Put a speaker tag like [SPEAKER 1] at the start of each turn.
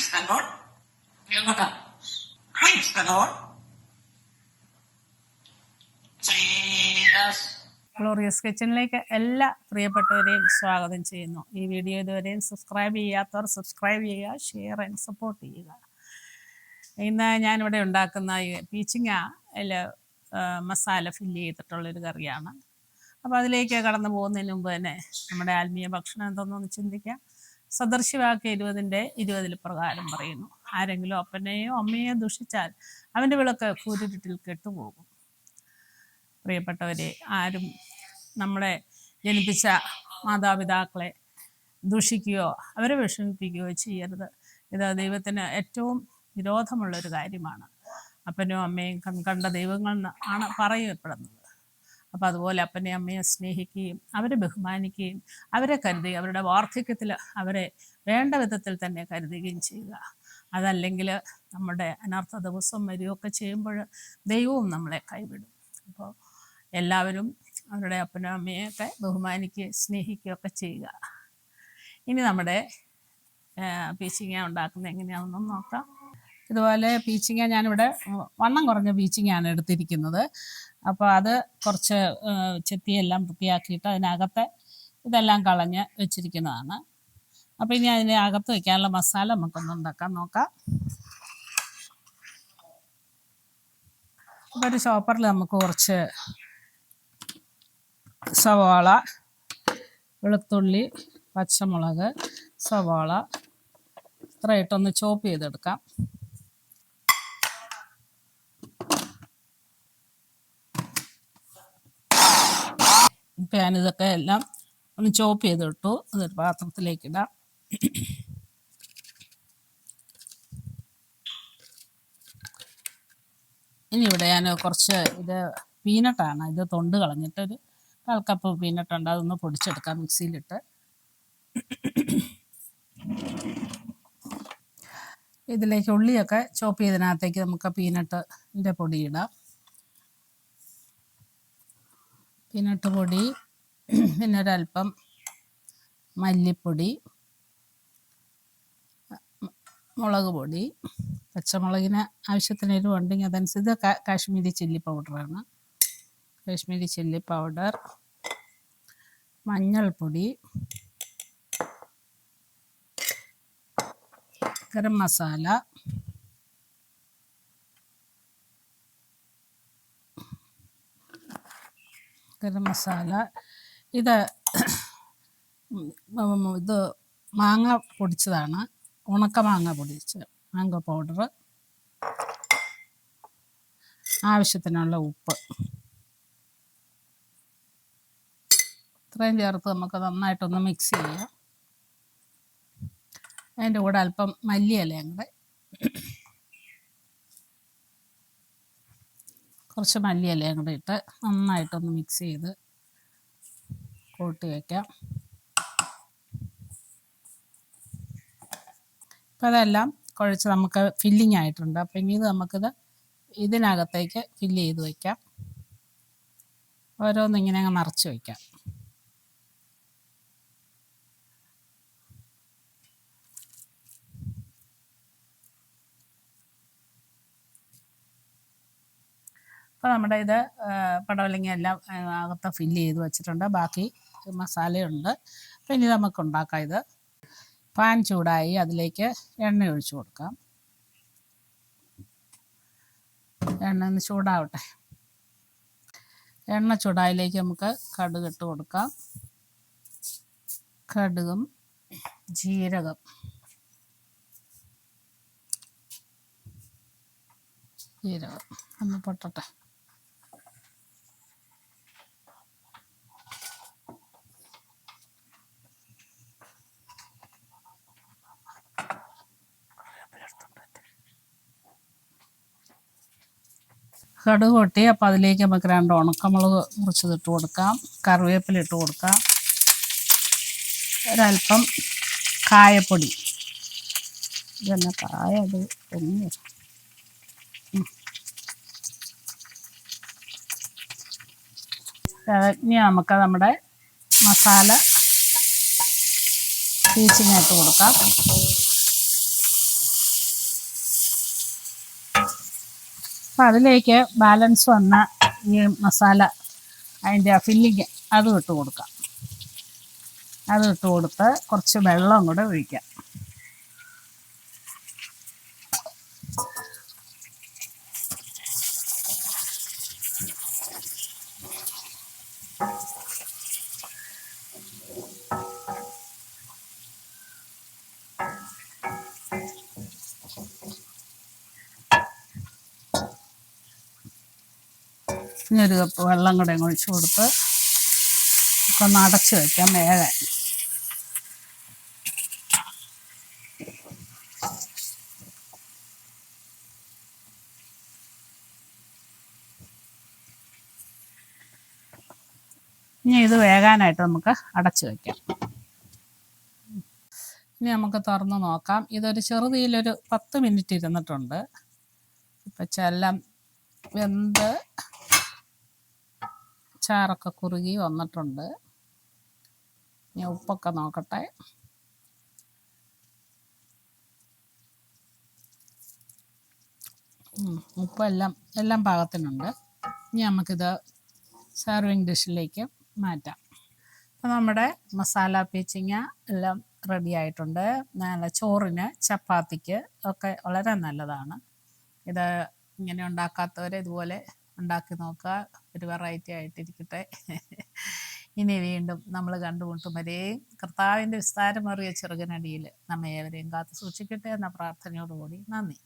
[SPEAKER 1] Praise the Lord. എങ്ങോട്ടാ Praise the Lord.
[SPEAKER 2] Glorious കിച്ചണിലേക്ക് എല്ലാ പ്രിയപ്പെട്ടവരെയും സ്വാഗതം ചെയ്യുന്നു ഈ വീഡിയോ ഇതുവരെയും സബ്സ്ക്രൈബ് ചെയ്യാത്തവർ സബ്സ്ക്രൈബ് ചെയ്യുക ഷെയർ ആൻഡ് സപ്പോർട്ട് ചെയ്യുക ഇന്ന് ഞാനിവിടെ ഉണ്ടാക്കുന്ന ഈ പീച്ചിങ്ങ മസാല ഫില്ല് ചെയ്തിട്ടുള്ളൊരു കറിയാണ് അപ്പോൾ അതിലേക്ക് കടന്നു പോകുന്നതിന് മുമ്പ് തന്നെ നമ്മുടെ ആത്മീയ ഭക്ഷണം എന്തെന്നൊന്ന് ചിന്തിക്കാം സദർശിവാക്യ ഇരുപതിന്റെ ഇരുപതിൽ പ്രകാരം പറയുന്നു. ആരെങ്കിലും അപ്പനെയോ അമ്മയെയോ ദുഷിച്ചാൽ അവന്റെ വിളക്ക് കൂരിട്ടിൽ കെട്ടുപോകും. പ്രിയപ്പെട്ടവരെ ആരും നമ്മളെ ജനിപ്പിച്ച മാതാപിതാക്കളെ ദൂഷിക്കുകയോ അവരെ വിഷമിപ്പിക്കുകയോ ചെയ്യരുത്. ഇത് ദൈവത്തിന് ഏറ്റവും വിരോധമുള്ളൊരു കാര്യമാണ്. അപ്പനും അമ്മയും കണ്ട ദൈവങ്ങൾ ആണ് പറയപ്പെടുന്നത്. അപ്പം അതുപോലെ അപ്പനെയും അമ്മയെ സ്നേഹിക്കുകയും അവരെ ബഹുമാനിക്കുകയും അവരെ കരുതി അവരുടെ വാർദ്ധക്യത്തിൽ അവരെ വേണ്ട വിധത്തിൽ തന്നെ കരുതുകയും ചെയ്യുക. അതല്ലെങ്കിൽ നമ്മുടെ അനർത്ഥ ദിവസം വരികയൊക്കെ ചെയ്യുമ്പോൾ ദൈവവും നമ്മളെ കൈവിടും. അപ്പോൾ എല്ലാവരും അവരുടെ അപ്പനും അമ്മയൊക്കെ ബഹുമാനിക്കുകയും സ്നേഹിക്കുകയൊക്കെ ചെയ്യുക. ഇനി നമ്മുടെ പീച്ചിങ്ങ ഉണ്ടാക്കുന്നത് എങ്ങനെയാണെന്ന് നോക്കാം. ഇതുപോലെ പീച്ചിങ്ങ ഞാനിവിടെ വണ്ണം കുറഞ്ഞ പീച്ചിങ്ങയാണ് എടുത്തിരിക്കുന്നത്. അപ്പോൾ അത് കുറച്ച് ചെത്തിയെല്ലാം വൃത്തിയാക്കിയിട്ട് അതിനകത്തെ ഇതെല്ലാം കളഞ്ഞ് വെച്ചിരിക്കുന്നതാണ്. അപ്പോൾ ഇനി അതിന് അകത്ത് വയ്ക്കാനുള്ള മസാല നമുക്കൊന്ന് ഉണ്ടാക്കാൻ നോക്കാം. അപ്പോൾ ഒരു നമുക്ക് കുറച്ച് സവാള വെളുത്തുള്ളി പച്ചമുളക് സവാള ഇത്രയിട്ടൊന്ന് ചോപ്പ് ചെയ്തെടുക്കാം. ഇപ്പം ഇതൊക്കെ എല്ലാം ഒന്ന് ചോപ്പ് ചെയ്തിട്ടു അതൊരു പാത്രത്തിലേക്ക് ഇടാം. ഇനി ഇവിടെ ഞാൻ കുറച്ച് ഇത് പീനട്ടാണ്. ഇത് തൊണ്ട് കളഞ്ഞിട്ടൊരു ഒരു പീനട്ടുണ്ട്. അതൊന്ന് പൊടിച്ചെടുക്കാം മിക്സിയിലിട്ട്. ഇതിലേക്ക് ഉള്ളിയൊക്കെ ചോപ്പ് ചെയ്തതിനകത്തേക്ക് നമുക്ക് പീനട്ടിന്റെ പൊടി ഇടാം. പീനട്ട് പൊടി പിന്നെ ഒരല്പം മല്ലിപ്പൊടി മുളക് പൊടി പച്ചമുളകിന് ആവശ്യത്തിന് എരിവ് ഉണ്ടെങ്കിൽ അതനുസരിച്ച് കാശ്മീരി ചില്ലി പൗഡറാണ്. കാശ്മീരി ചില്ലി പൗഡർ മഞ്ഞൾപ്പൊടി ഗരം മസാല ഗരം മസാല ഇത് ഇത് മാങ്ങ പൊടിച്ചതാണ്. ഉണക്ക മാങ്ങ പൊടിച്ച് മാങ്ങ പൗഡർ. ആവശ്യത്തിനുള്ള ഉപ്പ്. ഇത്രയും ചേർത്ത് നമുക്ക് നന്നായിട്ടൊന്ന് മിക്സ് ചെയ്യാം. അതിന്റെ കൂടെ അല്പം മല്ലിയിലയും കൂടെ കുറച്ച് മല്ലിയിലയും കൂടെ ഇട്ട് നന്നായിട്ടൊന്ന് മിക്സ് ചെയ്ത് കൂട്ടി വയ്ക്കാം. അപ്പം അതെല്ലാം കുഴച്ച് നമുക്ക് ഫില്ലിംഗ് ആയിട്ടുണ്ട്. അപ്പം ഇനി ഇത് നമുക്കിത് ഇതിനകത്തേക്ക് ഫില്ല് ചെയ്ത് വയ്ക്കാം. ഓരോന്നിങ്ങനെ അങ്ങ് നിറച്ച് വയ്ക്കാം. അപ്പോൾ നമ്മുടെ ഇത് പടവലങ്ങി എല്ലാം അകത്ത് ഫില്ല് ചെയ്ത് വെച്ചിട്ടുണ്ട്. ബാക്കി മസാലയുണ്ട്. ഇനി നമുക്ക് ഉണ്ടാക്കാം ഇത്. പാൻ ചൂടായി അതിലേക്ക് എണ്ണ ഒഴിച്ചു കൊടുക്കാം. എണ്ണ ഒന്ന് ചൂടാവട്ടെ. എണ്ണ ചൂടായിലേക്ക് നമുക്ക് കടുക് ഇട്ട് കൊടുക്കാം. കടുകും ജീരകം. ജീരകം. ഒന്ന് പൊട്ടട്ടെ. കടുക് പൊട്ടി അപ്പോൾ അതിലേക്ക് നമുക്ക് രണ്ട് ഉണക്കമുളക് മുറിച്ചത് ഇട്ട് കൊടുക്കാം. കറിവേപ്പില ഇട്ട് കൊടുക്കാം. ഒരല്പം കായപ്പൊടി. ഇതന്നെ കായ അത് ഒന്ന് ഇനി നമുക്ക് നമ്മുടെ മസാല പീച്ചിങ്ങായിട്ട് കൊടുക്കാം. അപ്പം അതിലേക്ക് ബാലൻസ് വന്ന ഈ മസാല അതിന്റെ ഫില്ലിങ് അതും ഇട്ട് കൊടുക്കാം. അതും ഇട്ട് കൊടുത്ത് കുറച്ച് വെള്ളം കൂടെ ഒഴിക്കാം. ഇനി ഒരു കപ്പ് വെള്ളം കൂടെ ഒഴിച്ചു കൊടുത്ത് ഒക്കെ ഒന്ന് അടച്ച് വയ്ക്കാം വേഗം ഇനി ഇത് വേകാനായിട്ട് നമുക്ക് അടച്ചു വയ്ക്കാം ഇനി നമുക്ക് തുറന്ന് നോക്കാം. ഇതൊരു ചെറുതീയിലൊരു പത്ത് മിനിറ്റ് ഇരുന്നിട്ടുണ്ട്. ഇപ്പം ചെല്ലം വെന്ത് ചാറൊക്കെ കുറുകി വന്നിട്ടുണ്ട്. ഇനി ഉപ്പൊക്കെ നോക്കട്ടെ. ഉപ്പ് ഉപ്പെല്ലാം എല്ലാം പാകത്തിനുണ്ട്. ഇനി നമുക്കിത് സെർവിങ് ഡിഷിലേക്ക് മാറ്റാം. അപ്പോൾ നമ്മുടെ മസാല പീച്ചിങ്ങ എല്ലാം റെഡി ആയിട്ടുണ്ട്. നല്ല ചോറിന് ചപ്പാത്തിക്ക് ഒക്കെ വളരെ നല്ലതാണ്. ഇത് ഇങ്ങനെ ഉണ്ടാക്കാത്തവർ ഇതുപോലെ ഉണ്ടാക്കി നോക്കുക. ഒരു വെറൈറ്റി ആയിട്ടിരിക്കട്ടെ. ഇനി വീണ്ടും നമ്മൾ കണ്ടുമുട്ടും. വരെയും കർത്താവിന്റെ വിസ്താരമേറിയ ചെറുകനടിയിൽ നമ്മെ ഏവരെയും കാത്തു സൂക്ഷിക്കട്ടെ എന്ന പ്രാർത്ഥനയോടുകൂടി നന്ദി.